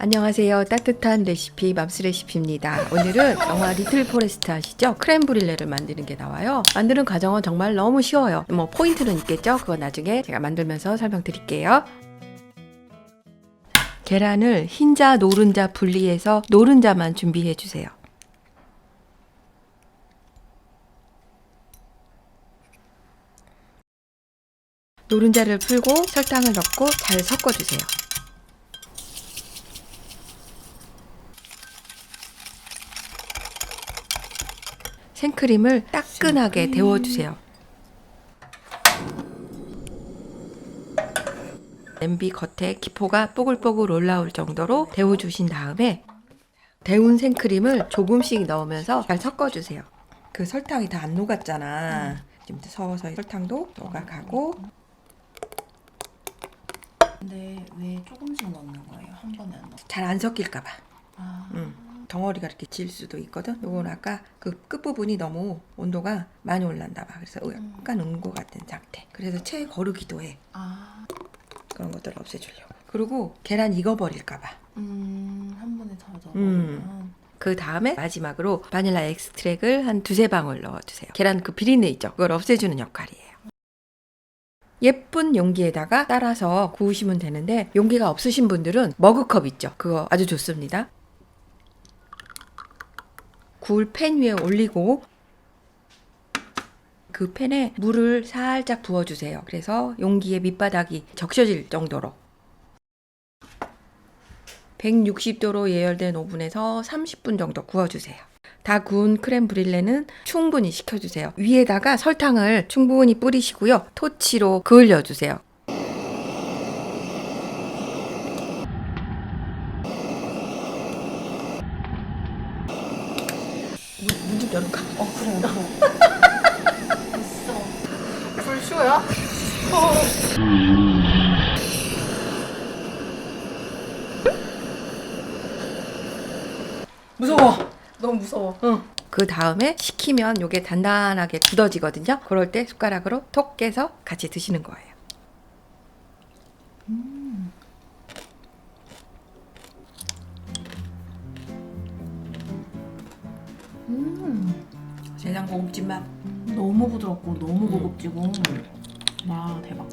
안녕하세요. 따뜻한 레시피 맘스 레시피입니다. 오늘은 영화 리틀 포레스트 아시죠? 크렘 브릴레를 만드는 게 나와요. 만드는 과정은 정말 너무 쉬워요. 뭐 포인트는 있겠죠? 그거 나중에 제가 만들면서 설명드릴게요. 계란을 흰자, 노른자 분리해서 노른자만 준비해 주세요. 노른자를 풀고 설탕을 넣고 잘 섞어 주세요. 생크림을 따끈하게 데워주세요. 냄비 겉에 기포가 뽀글뽀글 올라올 정도로 데워주신 다음에 데운 생크림을 조금씩 넣으면서 잘 섞어주세요. 그 설탕이 다 안 녹았잖아. 지금 서서히 설탕도 녹아가고 근데 왜 조금씩 넣는 거예요? 한 번에 안 넣어? 잘 안 섞일까봐. 아, 음, 덩어리가 이렇게 질 수도 있거든. 요건 아까 그 끝부분이 너무 온도가 많이 올랐나 봐. 그래서 약간 온것 같은 상태. 그래서 채 거르기도 해. 아, 그런 것들을 없애주려고. 그리고 계란 익어버릴까 봐. 음, 한 번에 다 넣어. 음. 그 다음에 마지막으로 바닐라 엑스트랙을 한 두세 방울 넣어주세요. 계란 그 비린내 있죠? 그걸 없애주는 역할이에요. 예쁜 용기에다가 따라서 구우시면 되는데 용기가 없으신 분들은 머그컵 있죠? 그거 아주 좋습니다. 구울 팬 위에 올리고 그 팬에 물을 살짝 부어주세요. 그래서 용기의 밑바닥이 적셔질 정도로 160도로 예열된 오븐에서 30분 정도 구워주세요. 다 구운 크렘 브릴레는 충분히 식혀주세요. 위에다가 설탕을 충분히 뿌리시고요. 토치로 그을려주세요. 열을까? 어, 그래요. 됐어. 불 쉬워요? 무서워. 너무 무서워. 응. 그 다음에 식히면 요게 단단하게 굳어지거든요. 그럴 때 숟가락으로 톡 깨서 같이 드시는 거예요. 음, 세상 고급진 맛. 너무 부드럽고 너무 고급지고. 와, 대박.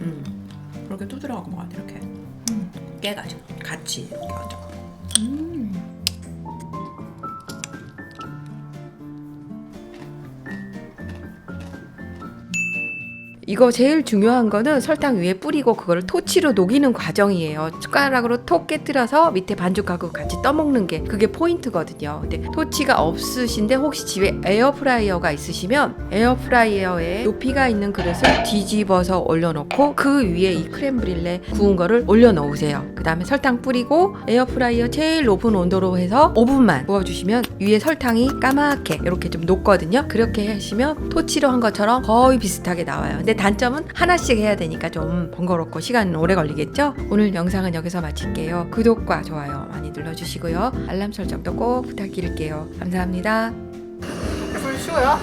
음. 이렇게 두드려갖고 먹어야 돼, 이렇게. 음. 깨가지고 같이 이렇게 얹어. 음. 이거 제일 중요한 거는 설탕 위에 뿌리고 그거를 토치로 녹이는 과정이에요. 숟가락으로 톡 깨뜨려서 밑에 반죽하고 같이 떠먹는 게 그게 포인트거든요. 근데 토치가 없으신데 혹시 집에 에어프라이어가 있으시면 에어프라이어에 높이가 있는 그릇을 뒤집어서 올려놓고 그 위에 이 크렘브릴레 구운 거를 올려놓으세요. 그 다음에 설탕 뿌리고 에어프라이어 제일 높은 온도로 해서 5분만 구워주시면 위에 설탕이 까맣게 이렇게 좀 녹거든요. 그렇게 하시면 토치로 한 것처럼 거의 비슷하게 나와요. 근데 단점은 하나씩 해야 되니까 좀 번거롭고 시간 오래 걸리겠죠? 오늘 영상은 여기서 마칠게요. 구독과 좋아요 많이 눌러주시고요. 알람 설정도 꼭 부탁드릴게요. 감사합니다. 불 쉬워요?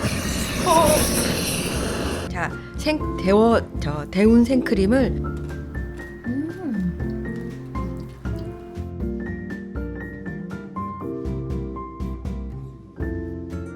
자, 생 데워 저 데운 생크림을